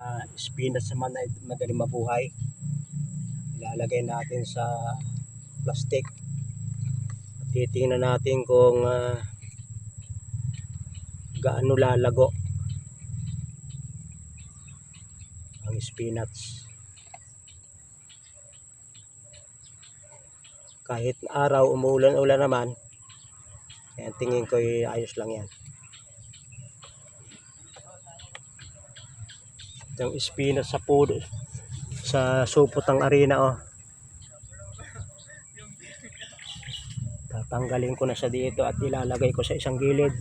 uh, spinach naman ay madaling mabuhay. Ilalagay natin sa plastic. At titingnan natin kung ah, gaano lalago ang spinach. Kahit araw umuulan-ulan naman, yan, tingin ko ay ayos lang yan. Yung spinach sa pudo sa supot ng arena oh. Tatanggalin ko na siya dito at ilalagay ko sa isang gilid.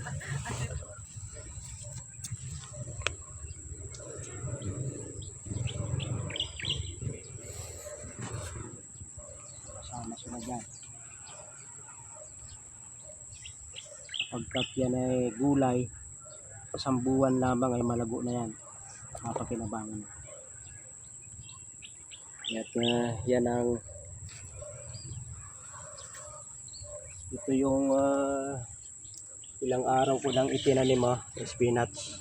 Kasama sila dyan. Pagkat yan ay gulay, isang buwan lamang ay malago na yan mapakinabangan. At uh, yan ang ito yung ah, ilang araw ko nang itinanim ah, spinach.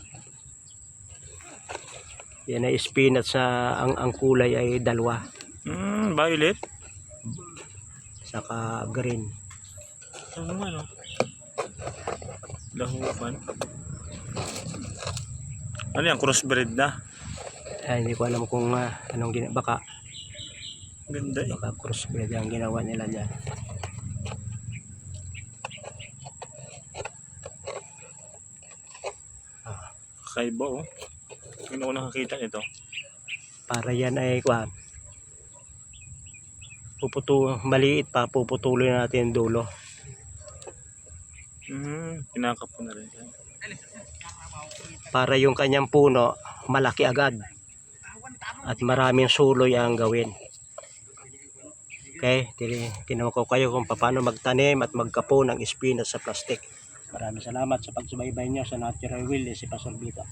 Yan ay spinach sa ang ang kulay ay dalawa Hmm, violet. saka green. Ano nga no? Ano yan? Crossbred na. Ay, hindi ko alam kung ah, anong gina baka Ganda eh. baka crossbreed ang ginawa nila diyan. Kaiba oh. Hindi ko nakakita nito. Para yan ay kwan. Puputu maliit pa puputulin natin yung dulo. Hmm, kinakap ko na rin. yan. Para yung kanyang puno malaki agad at maraming suloy ang gawin. Okay, tinawag ko kayo kung paano magtanim at magkapo ng spinach sa plastic. Maraming salamat sa pagsubaybay niyo sa Natural Will si Pastor Vito.